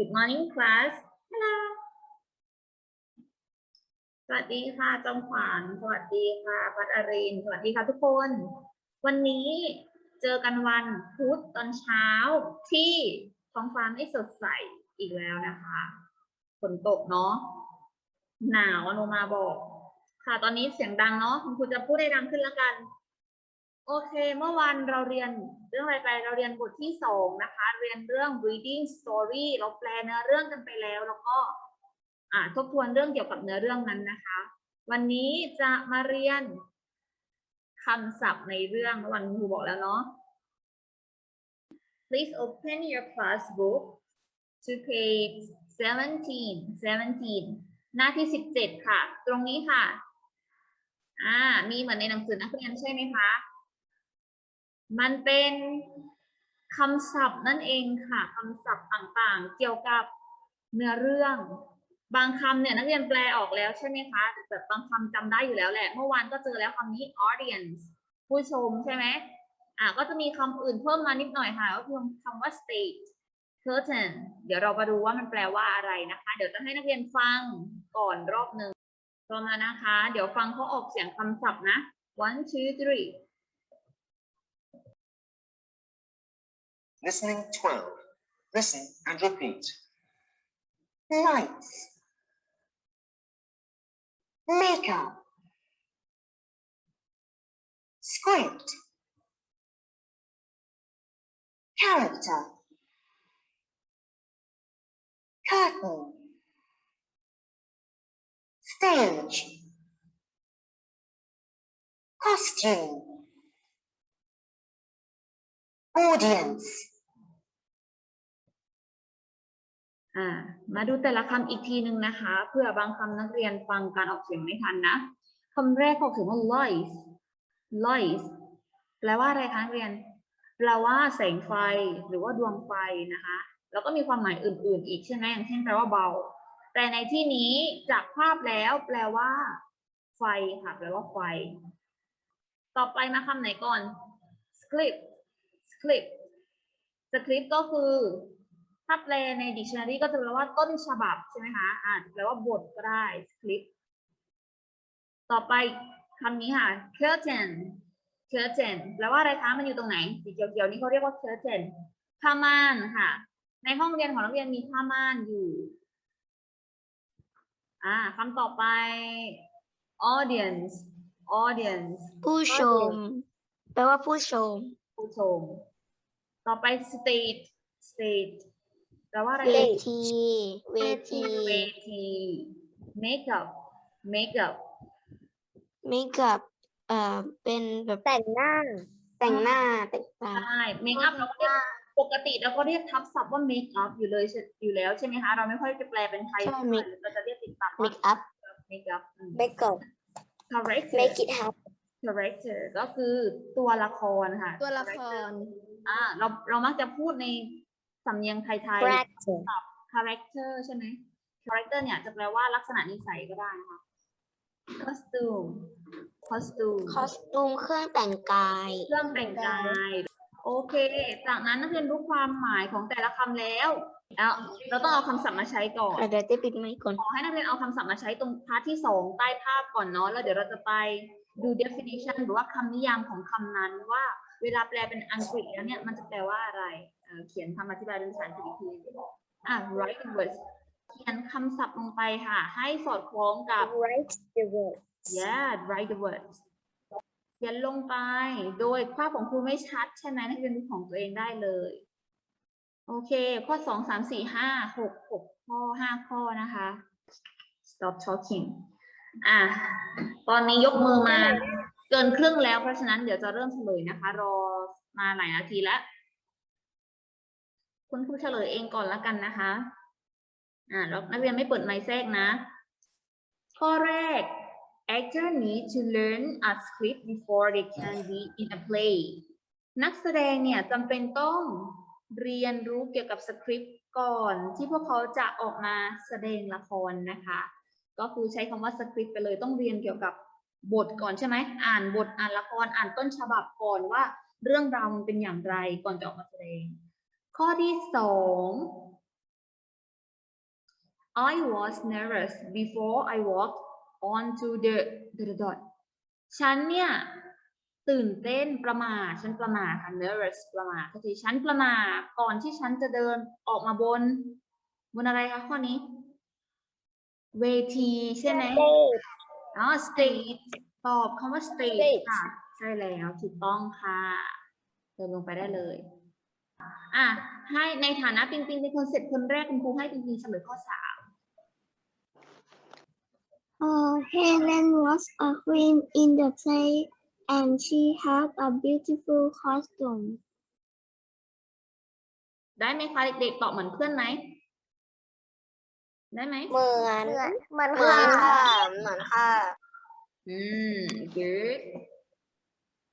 Good morning class Hello สวัสดีค่ะจอมขวัญสวัสดีค่ะพัดอริน สวัสดีค่ะทุกคน วันนี้เจอกันวันพุธตอนเช้าที่ท้องฟ้าไม่สดใสอีกแล้วนะคะฝนตกเนาะหนาวอนุมาบอก ค่ะตอนนี้เสียงดังเนาะคุณครูจะพูดได้ดังขึ้นแล้วกัน โอเค เมื่อวันเราเรียนเรื่องอะไรไป เราเรียนบทที่สองนะคะ เรียนเรื่อง reading story เราแปลเนื้อเรื่องกันไปแล้ว แล้วก็อ่าทบทวนเรื่องเกี่ยวกับเนื้อเรื่องนั้นนะคะ วันนี้จะมาเรียนคำศัพท์ในเรื่องเมื่อวันครูบอกแล้วเนาะ Please open your class book to page 17 17 หน้าที่ 17 ค่ะ ตรงนี้ค่ะ อ่า มีเหมือนในหนังสือนักเรียนใช่ไหมคะ มันเป็นคำศัพท์นั่นเองค่ะคำศัพท์ต่างๆ เกี่ยวกับเนื้อเรื่อง บางคำเนี่ยนักเรียนแปลออกแล้วใช่ไหมคะแต่บางคำจำได้อยู่แล้วแหละ เมื่อวานก็เจอแล้วคำนี้ audience ผู้ชมใช่ไหมอะก็จะมีคำอื่นเพิ่มมานิดหน่อยค่ะก็คือคำว่า stage curtain เดี๋ยวเรามาดูว่ามันแปลว่าอะไรนะคะ เดี๋ยวจะให้นักเรียนฟังก่อนรอบหนึ่งพร้อมแล้วนะคะ เดี๋ยวฟังเขาออกเสียงคำศัพท์นะ one two three Listening 12. Listen and repeat. lights, makeup, script, character, curtain, stage, costume, audience. อ่ามาดูแต่ละคำอีกทีหนึ่งนะคะ เพื่อบางคำนักเรียนฟังการออกเสียงไม่ทันนะคำแรกเขาเขียนว่า light light แปลว่าอะไรคะนักเรียน แปลว่าแสงไฟหรือว่าดวงไฟนะคะ แล้วก็มีความหมายอื่น ๆ อีกใช่ไหมอย่างเช่นแปลว่าเบา แต่ในที่นี้จากภาพแล้วแปลว่า ไฟค่ะแปลว่าไฟ ต่อไปมาคำไหนก่อน script script script ก็คือ ถ้าแปลใน dictionary ก็จะแปลว่าต้นฉบับใช่ไหมคะอาจจะแปลว่าบทก็ได้ script ต่อไปคำนี้ค่ะ curtain curtain แปลว่าอะไรคะ มันอยู่ตรงไหน สีเขียวๆนี่เขาเรียกว่า curtain ผ้าม่านค่ะ ในห้องเรียนของนักเรียนมีผ้าม่านอยู่ อ่าคำต่อไป audience audience ผู้ชม แปลว่าผู้ชม ผู้ชม ต่อไป stage stage แปลว่าอะไรเวที เวที เวที makeup makeup เมกับเอ่อเป็นแบบแต่งหน้า แต่งหน้าแต่งตา ใช่ makeup เราก็เรียกปกติเราก็เรียกทับศัพท์ว่า makeup อยู่เลยอยู่แล้วใช่ไหมคะ เราไม่ค่อยจะแปลเป็นไทยใช่ make เราจะเรียกติดปากเมว่าคอัพ makeup อืมเมคอัพ character make it happen character ก็คือตัวละครค่ะ ตัวละค character รอ่าเราเรามักจะพูดใน สำเนียงไทย character ๆ character ใช่ไหม character เนี่ยจะแปลว่าลักษณะนิสัยก็ได้นะคะ costume costume คอสตูมเครื่องแต่งกาย เครื่องแต่งกาย โอเค จากนั้นนักเรียนรู้ความหมายของแต่ละคำแล้วแล้วเราต้องเอาคำศัพท์มาใช้ก่อน เดี๋ยวจะปิดไมค์ก่อน ขอให้นักเรียนเอาคำศัพท์มาใช้ตรงพาร์ทที่สองใต้ภาพก่อนเนาะ แล้วเดี๋ยวเราจะไปดู definition หรือว่าคำนิยามของคำนั้นว่า เวลาแปลเป็นอังกฤษแล้วเนี่ยมันจะแปลว่าอะไร เอ่อเขียนคำอธิบายเป็นภาษาอังกฤษอีกทีอะ write the words เขียนคำศัพท์ลงไปค่ะ ให้สอดคล้องกับ write the word yeah write the words เขียนลงไป โดยภาพของครูไม่ชัด ใช่ไหมนักเรียนดูของตัวเองได้เลย โอเค ข้อสองสามสี่ห้าหกหกข้อห้าข้อนะคะ stop talking อะ ตอนนี้ยกมือมา เกินครึ่งแล้ว เพราะฉะนั้นเดี๋ยวจะเริ่มเฉลยนะคะ รอมาหลายนาทีแล้ว คุณครูเฉลยเองก่อนละกันนะคะ อ่านักเรียนไม่เปิดไมค์แทรกนะ ข้อแรก actor need to learn a script before they can be in a play นักแสดงเนี่ยจำเป็นต้องเรียนรู้เกี่ยวกับสคริปต์ก่อนที่พวกเขาจะออกมาแสดงละครนะคะ ก็คือใช้คำว่าสคริปต์ไปเลยต้องเรียนเกี่ยวกับบทก่อนใช่ไหม อ่านบทอ่านละครอ่านต้นฉบับก่อนว่า เรื่องราวมันเป็นอย่างไรก่อนจะออกมาแสดง ข้อที่สอง I was nervous before I walked onto the the the dot ฉันเนี่ยตื่นเต้นประหมาฉันประหมาค่ะ nervous ประหมาก็คือฉันประหมาก่อนที่ฉันจะเดินออกมาบน บนอะไรคะข้อนี้ เวทีใช่ไหมอ๋อ stage ตอบคำว่า stage Stage ค่ะ ใช่แล้วถูกต้องค่ะ เดินลงไปได้เลย อะให้ในฐานะปิงปิงเป็นคนเสร็จคนแรกคุณครูให้ปิงปิงเฉลยข้อสาม Uh, Helen was a queen in the play and she had a beautiful costume. ได้ไหมคะเด็กๆตอบเหมือนเพื่อนไหม ได้ไหม เหมือนเหมือนเหมือนค่ะเหมือนค่ะ อืม good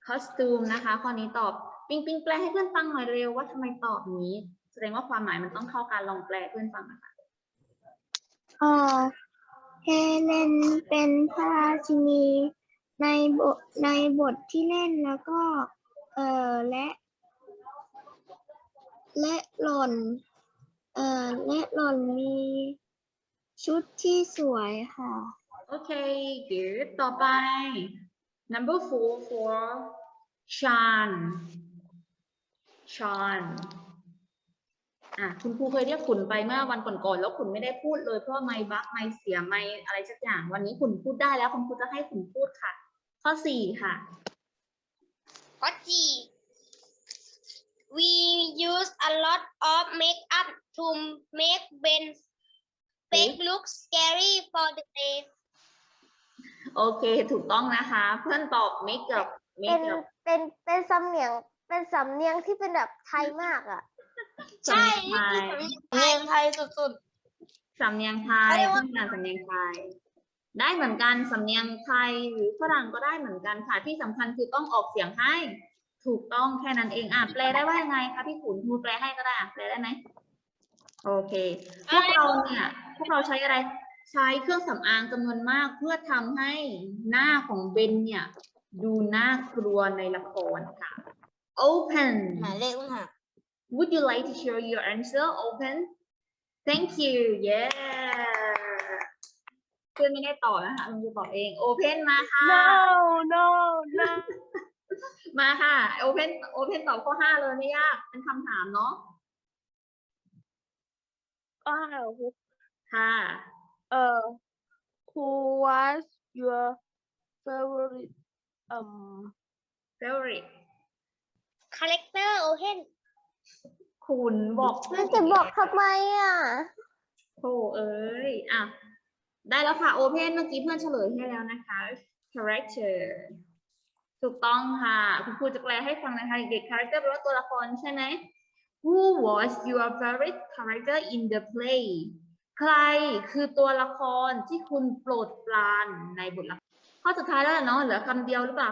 costume นะคะ ข้อนี้ตอบ ปิงปิงแปลให้เพื่อนฟังหน่อยเร็วว่าทำไมตอบนี้ แสดงว่าความหมายมันต้องเข้ากันลองแปลให้เพื่อนฟังนะคะเอ่อเฮเลนเป็นพระราชินีในบทในบทที่เล่นแล้วก็ เอ่อและ และหล่อนเอ่อและหล่อนมีชุดที่สวยค่ะ โอเค good ต่อไป number four for Sean Sean อะคุณครูเคยเรียกขุนไปเมื่อวันก่อนๆแล้วขุนไม่ได้พูดเลยเพราะว่าไม่บักไม่เสียไม่อะไรสักอย่าง วันนี้ขุนพูดได้แล้วคุณครูจะให้ขุนพูดค่ะ ข้อสี่ค่ะ ข้อจี we use a lot of makeup to make Ben fake look scary for the day โอเค ถูกต้องนะคะ เพื่อนตอบ make up เป็น make up เป็นเป็นสำเนียง เป็นสำเนียงที่เป็นแบบไทยมากอะ ใช่สำเนียงไทยเพลงไทยสุด สำเนียงไทยเขาเรียกว่าเพื่อนการสำเนียงไทย ได้เหมือนกันสำเนียงไทยหรือฝรั่งก็ได้เหมือนกันค่ะ ที่สำคัญคือต้องออกเสียงให้ ถูกต้องแค่นั้นเองอะแปลได้ว่ายังไงคะพี่ขุนครูแปลให้ก็ได้อะแปลได้ไหมโอเค พวกเราเนี่ย พวกเราใช้อะไร ใช้เครื่องสำอางจำนวนมากเพื่อทำให้หน้าของเบนเนี่ย ดูน่ากลัวในละครค่ะ open ๆหมายเลขต้องหา Would you like to share your answer? Open. Thank you. Yeah. เพื่อนไม่ได้ตอบนะคะคุณครูตอบเอง Open มาค่ะ no no no มาค่ะ Open Open ตอบข้อห้าเลยไม่ยาก เป็นคำถามเนาะอ้าวค่ะ เอ่อ who was your favorite um favorite character open คุณบอกเพื่อนจะบอกทำไมอะโธ่เอ้ยอะได้แล้วค่ะ Open เมื่อกี้เพื่อนเฉลยให้แล้วนะคะ character ถูกต้องค่ะคุณครูจะแปลให้ฟังนะคะเด็กๆ character แปลว่าตัวละครใช่ไหม Who was your favorite character in the play ใครคือตัวละครที่คุณโปรดปรานในบทละครข้อสุดท้ายแล้วเหรอเนาะเหลือคำเดียวหรือเปล่า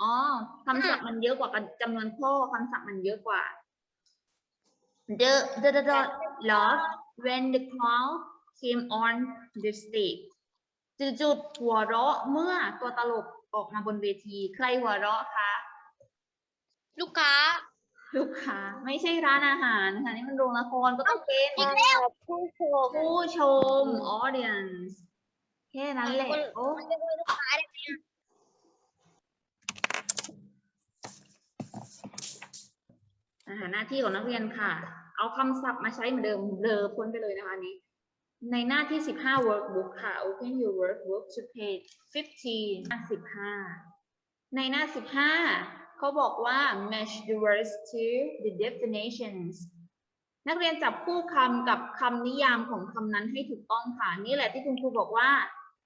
อ๋อคำศัพท์มันเยอะกว่ากันจำนวนข้อคำศัพท์มันเยอะกว่า the the the, the laugh when the crowd came on the stage จุดๆหัวเราะเมื่อตัวตลกออกมาบนเวที ใครหัวเราะคะลูกค้า ลูกค้า ไม่ใช่ร้านอาหารค่ะนี่มันโรงละครก็ต้องเป็นอีกแล้วผู้ชมผู้ชม audience แค่นั้นแหละโอ้มันจะเป็นลูกค้าได้ไหน้าที่ของนักเรียนค่ะ เอาคำศัพท์มาใช้เหมือนเดิมเลอพ้นไปเลยนะคะนี้ ในหน้าที่ 15 workbook ค่ะ open your workbook to page 15หน้า15 ในหน้า 15 เขาบอกว่า match the words to the definitions นักเรียนจับคู่คำกับคำนิยามของคำนั้นให้ถูกต้องค่ะ นี่แหละที่คุณครูบอกว่า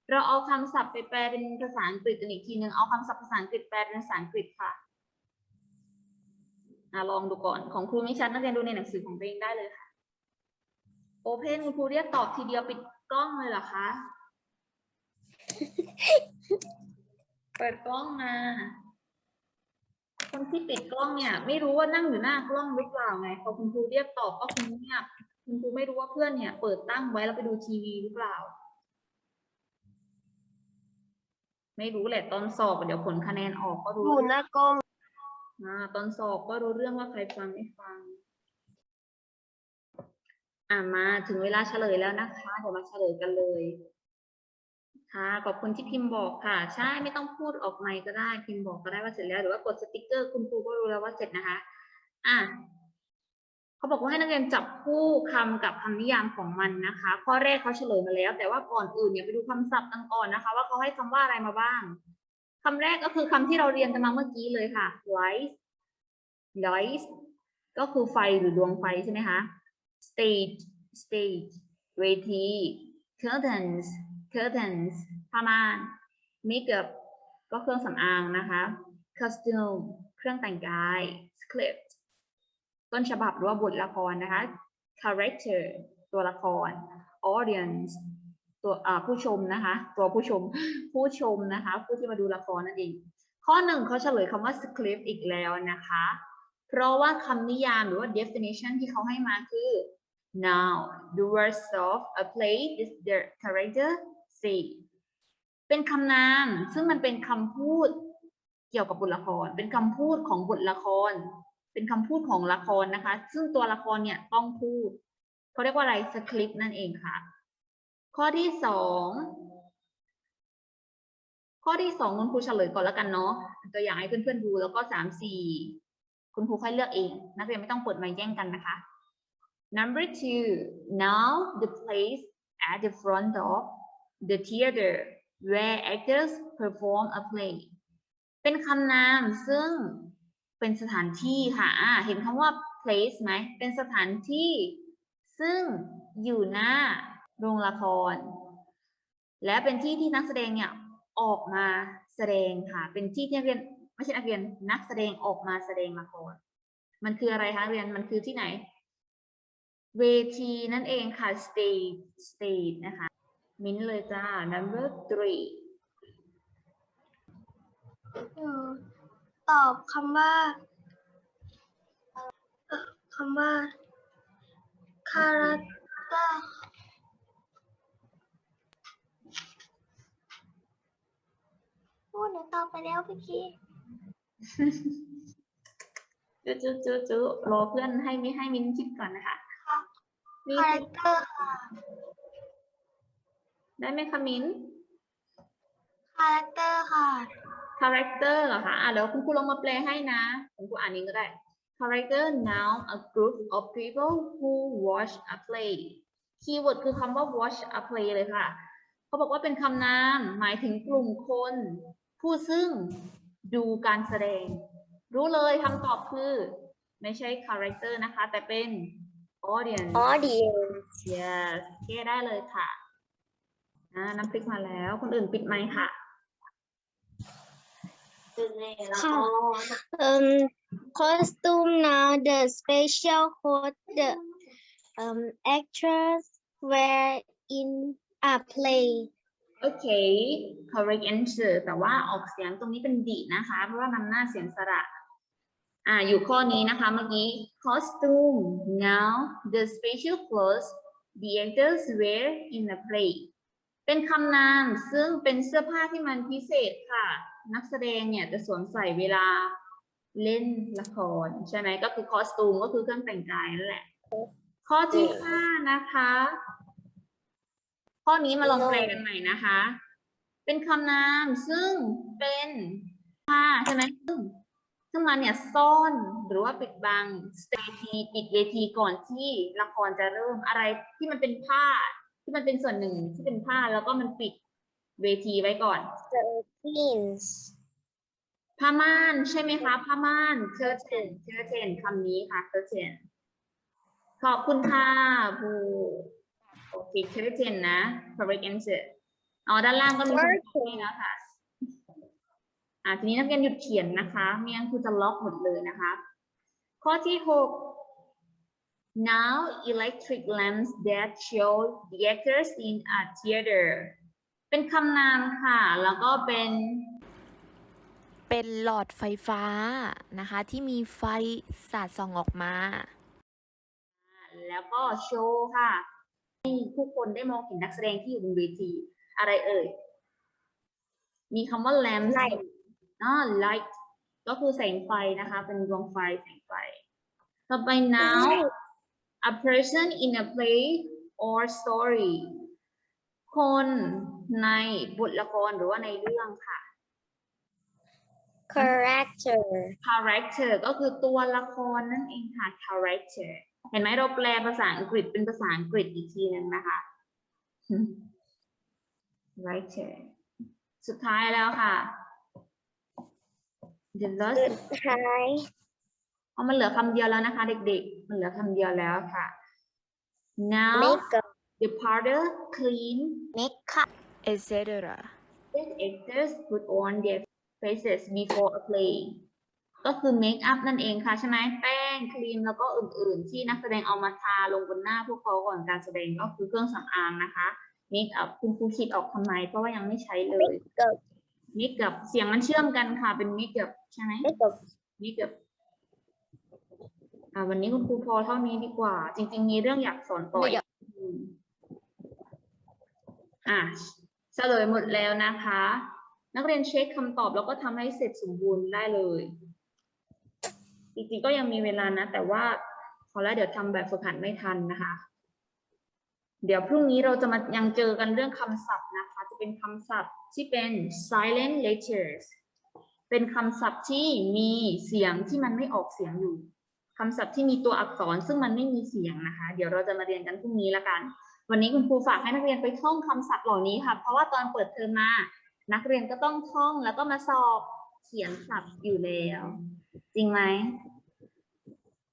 เราเอาคำศัพท์ไปแปลเป็นภาษาอังกฤษกันอีกทีหนึ่งเอาคำศัพท์ภาษาอังกฤษแปลเป็นภาษาอังกฤษค่ะ อะลองดูก่อนของครูไม่ชัดนักเรียนดูในหนังสือของตัวเองได้เลยค่ะโอเพนคุณครูเรียกตอบทีเดียวปิดกล้องเลยเหรอคะ เปิดกล้องมาคนที่ปิดกล้องเนี่ย ไม่รู้ว่านั่งอยู่หน้ากล้องหรือเปล่าไงพอคุณครูเรียกตอบก็คงเงียบคุณครูไม่รู้ว่าเพื่อนเนี่ย เปิดตั้งไว้แล้วไปดูทีวีหรือเปล่า ไม่รู้แหละตอนสอบอะเดี๋ยวผลคะแนนออกก็รู้อยู่หน้ากล้อง อ่าตอนสอบก็รู้เรื่องว่าใครฟังไม่ฟัง อ่ามาถึงเวลาเฉลยแล้วนะคะเดี๋ยวมาเฉลยกันเลย ค่ะขอบคุณที่พิมพ์บอกค่ะ ใช่ไม่ต้องพูดออกไมค์ก็ได้พิมพ์บอกก็ได้ว่าเสร็จแล้วหรือว่ากดสติกเกอร์คุณครูก็รู้แล้วว่าเสร็จนะคะ อะเขาบอกว่าให้นักเรียนจับคู่คำกับคำนิยามของมันนะคะ ข้อแรกเขาเฉลยมาแล้ว แต่ว่าก่อนอื่นเนี่ยไปดูคำศัพท์กันก่อนนะคะ ว่าเขาให้คำว่าอะไรมาบ้าง คำแรกก็คือคำที่เราเรียนกันมาเมื่อกี้เลยค่ะ light light ก็คือไฟหรือดวงไฟใช่ไหมคะ stage stage เวที curtains curtains ผ้าม่าน makeup ก็เครื่องสำอางนะคะ costume เครื่องแต่งกาย script ต้นฉบับหรือว่าบทละครนะคะ character ตัวละคร audience ตัวผู้ชมนะคะ ตัวผู้ชมผู้ชมนะคะ ผู้ที่มาดูละครนั่นเองข้อหนึ่งเขาเฉลยคำว่า script อีกแล้วนะคะ เพราะว่าคำนิยามหรือว่า definition ที่เขาให้มาคือ now the words of a play is the character say เป็นคำนามซึ่งมันเป็นคำพูดเกี่ยวกับบทละคร เป็นคำพูดของบทละคร เป็นคำพูดของละครนะคะ ซึ่งตัวละครเนี่ยต้องพูด เขาเรียกว่าอะไรสคริปต์นั่นเองค่ะ ข้อที่สองข้อที่สองคุณครูเฉลยก่อนแล้วกันเนาะตัวอย่างให้เพื่อนๆดูแล้วก็สามสี่คุณครูค่อยเลือกเอง นักเรียนไม่ต้องเปิดไมค์แย่งกันนะคะ number two now the place at the front of the theater where actors perform a play เป็นคำนามซึ่งเป็นสถานที่ค่ะเห็นคำว่า place ไหมเป็นสถานที่ ซึ่งอยู่หน้า โรงละคร และเป็นที่ที่นักแสดงเนี่ยออกมาแสดงค่ะ เป็นที่ที่นักเรียนไม่ใช่นักเรียนนักแสดงออกมาแสดงละครมันคืออะไรคะเรียนมันคือที่ไหน เวทีนั่นเองค่ะ stage stage นะคะ มิ้นเลยจ้า number three ตอบคำว่าคำว่า character พูดหนูตอบไปแล้วเมื่อกี้จุจุจุจุรอเพื่อนให้ไม่ให้มินคิดก่อนนะคะมี character ค่ะได้ไหมคะมินท์ character ค่ะ character เหรอคะอะเดี๋ยวคุณครูลงมาแปลให้นะคุณครูอ่านเองก็ได้ character noun a group of people who watch a play keyword คือคำว่า watch a play เลยค่ะ เขาบอกว่าเป็นคำนาม หมายถึงกลุ่มคน ผู้ซึ่งดูการแสดง รู้เลยคำตอบคือ ไม่ใช่ character นะคะ แต่เป็น audience audience yes แก้ได้เลยค่ะอ่าน้ำพริกมาแล้ว คนอื่นปิดไมค์ค่ะค่ะ um costume now the special clothes the um actors wear in a play โอเค correct answer แต่ว่าออกเสียงตรงนี้เป็นดีนะคะ เพราะว่านำหน้าเสียงสระอ่าอยู่ข้อนี้นะคะเมื่อกี้ costume now the special clothes the actors wear in a play เป็นคำนามซึ่งเป็นเสื้อผ้าที่มันพิเศษค่ะ นักแสดงเนี่ยจะสวมใส่เวลาเล่นละคร ใช่ไหมก็คือ costume ก็คือเครื่องแต่งกายนั่นแหละ ข้อที่ห้านะคะ ข้อนี้มาลองแปลกันใหม่นะคะ เป็นคำนามซึ่งเป็นผ้าใช่ไหมซึ่งซึ่งมันเนี่ยซ่อนหรือว่าปิดบังสเตทีปิดเวทีก่อนที่ละครจะเริ่มอะไรที่มันเป็นผ้าที่มันเป็นส่วนหนึ่งที่เป็นผ้าแล้วก็มันปิดเวทีไว้ก่อน curtains ผ้าม่านใช่ไหมคะผ้าม่าน curtain curtain คำนี้ค่ะ curtain ขอบคุณค่ะภู โอเค curtain นะ correct answer อ๋อ ด้านล่างก็มีคนตอบให้แล้วค่ะ อ่าทีนี้นักเรียนหยุดเขียนนะคะไม่งั้นครูจะล็อกหมดเลยนะคะ ข้อที่หก now electric lamps that show the actors in a theater เป็นคำนามค่ะ แล้วก็เป็นเป็นหลอดไฟฟ้านะคะ ที่มีไฟสาดส่องออกมา แล้วก็โชว์ค่ะให้ ผู้คนได้มองเห็นนักแสดงที่อยู่บนเวที อะไรเอ่ย มีคำว่า lamp Light อ๋อ light ก็คือแสงไฟนะคะ เป็นดวงไฟแสงไฟ ต่อไป now a person in a play or story คนในบทละครหรือว่าในเรื่องค่ะ character character ก็คือตัวละครนั่นเองค่ะ character เห็นไหมเราแปลภาษาอังกฤษเป็นภาษาอังกฤษอีกทีหนึงนะคะ character สุดท้ายแล้วค่ะ the last สุดท้ายเอามันเหลือคำเดียวแล้วนะคะ เด็กๆ มันเหลือคำเดียวแล้วค่ะ now makeup the powder clean makeup etc. that actors put on their faces before a play ก็คือ make up นั่นเองค่ะใช่ไหมแป้งครีมแล้วก็อื่นๆ ที่นักแสดงเอามาทาลงบนหน้าพวกเขาก่อนการแสดงก็คือเครื่องสำอางนะคะ make up คุณครูคิดออกทำไมเพราะว่ายังไม่ใช้เลย makeup make up เสียงมันเชื่อมกันค่ะ เป็น make up ใช่ไหม makeup นี่เกือบอ่าวันนี้คุณครูพอเท่านี้ดีกว่า จริง ๆ มีเรื่องอยากสอนต่ออีกอืมอะเฉลยหมดแล้วนะคะ นักเรียนเช็คคำตอบแล้วก็ทำให้เสร็จสมบูรณ์ได้เลย จริงๆก็ยังมีเวลานะ แต่ว่าพอแล้วเดี๋ยวทำแบบฝึกหัดไม่ทันนะคะ เดี๋ยวพรุ่งนี้เราจะมายังเจอกันเรื่องคำศัพท์นะคะ จะเป็นคำศัพท์ที่เป็น silent letters เป็นคำศัพท์ที่มีเสียงที่มันไม่ออกเสียงอยู่คำศัพท์ที่มีตัวอักษรซึ่งมันไม่มีเสียงนะคะ เดี๋ยวเราจะมาเรียนกันพรุ่งนี้ละกัน วันนี้คุณครูฝากให้นักเรียนไปท่องคำศัพท์เหล่านี้ค่ะ เพราะว่าตอนเปิดเทอมมา นักเรียนก็ต้องท่องแล้วก็มาสอบเขียนศัพท์อยู่แล้ว จริงไหม